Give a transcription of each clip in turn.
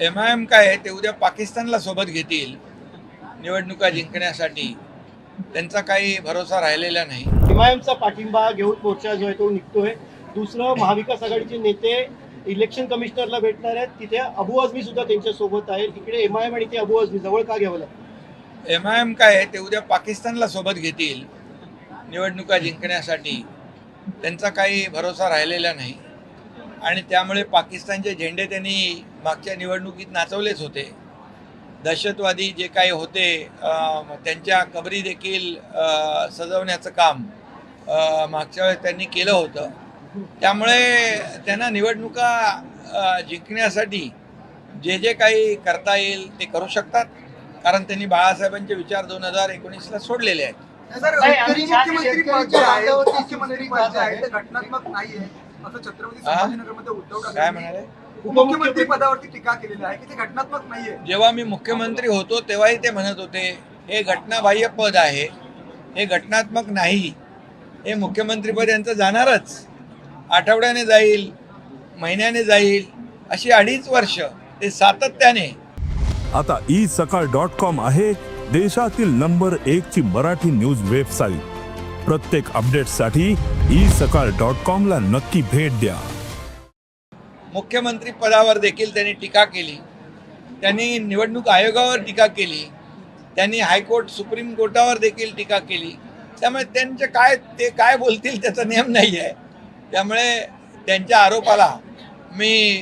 M I am काय आहे ते उद्या पाकिस्तानला सोबत घेतील. निवडणुका जिंकण्यासाठी. त्यांचा काही भरोसा राहिलेला नाही. एमआयएमचा पाठिंबा घेऊन मोर्चा जो आहे तो निघतोय. दुसरं महाविकास आघाडीचे नेते इलेक्शन कमिशनरला भेटणार आहेत. तिथे अबू आझमी सुद्धा त्यांच्यासोबत आहे तिकडे एमआयएम आणि ते अबू आझमी जवळ का घ्यावं लागतं? एम आय एम काय आहे ते उद्या पाकिस्तानला सोबत घेतील. निवडणुका जिंकण्यासाठी. त्यांचा काही भरोसा राहिलेला नाही. आणि त्यामुळे पाकिस्तानचे झेंडे त्यांनी मागच्या निवडणुकीत नाचवलेच होते. दहशतवादी जे काही होते त्यांच्या कबरी देखील सजवण्याचं काम मागच्या वेळेस त्यांनी केलं होतं. त्यामुळे त्यांना निवडणुका जिंकण्यासाठी जे जे काही करता येईल ते करू शकतात. कारण त्यांनी बाळासाहेबांचे विचार दोन हजार एकोणीसला सोडलेले आहेत. असं छत्रपती हा? संभाजीनगरमध्ये उद्धव काय म्हणाले? उपमुख्यमंत्री पदावरती टीका केलेली आहे की ते घटनात्मक नाहीये. जेव्हा मी मुख्यमंत्री होतो तेव्हाही ते म्हणत होते हे घटनाबाह्य पद आहे हे घटनात्मक नाही हे मुख्यमंत्रीपद यांचं जाणारच. आठवड्याने जाईल महिन्याने जाईल अशी अडीच वर्ष ते सातत्याने. आता ई सकाळ डॉट कॉम आहे देशातील नंबर एक ची मराठी न्यूज वेबसाईट. प्रत्येक अपडेटसाठी ई सकाळ डॉट कॉमला नक्की भेट द्या. मुख्यमंत्री पदावर देखील त्यांनी टीका केली. त्यांनी निवडणूक आयोगावर टीका केली. त्यांनी हायकोर्ट सुप्रीम कोर्टावर देखील टीका केली. त्यामुळे त्यांचे काय ते काय बोलतील त्याचा नियम नाही आहे त्यामुळे त्यांच्या आरोपाला मी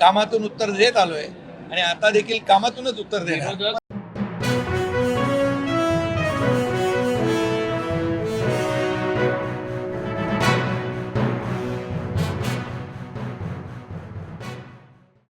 कामातून उत्तर देत आलोय. आणि आता देखील कामातूनच उत्तर देणार.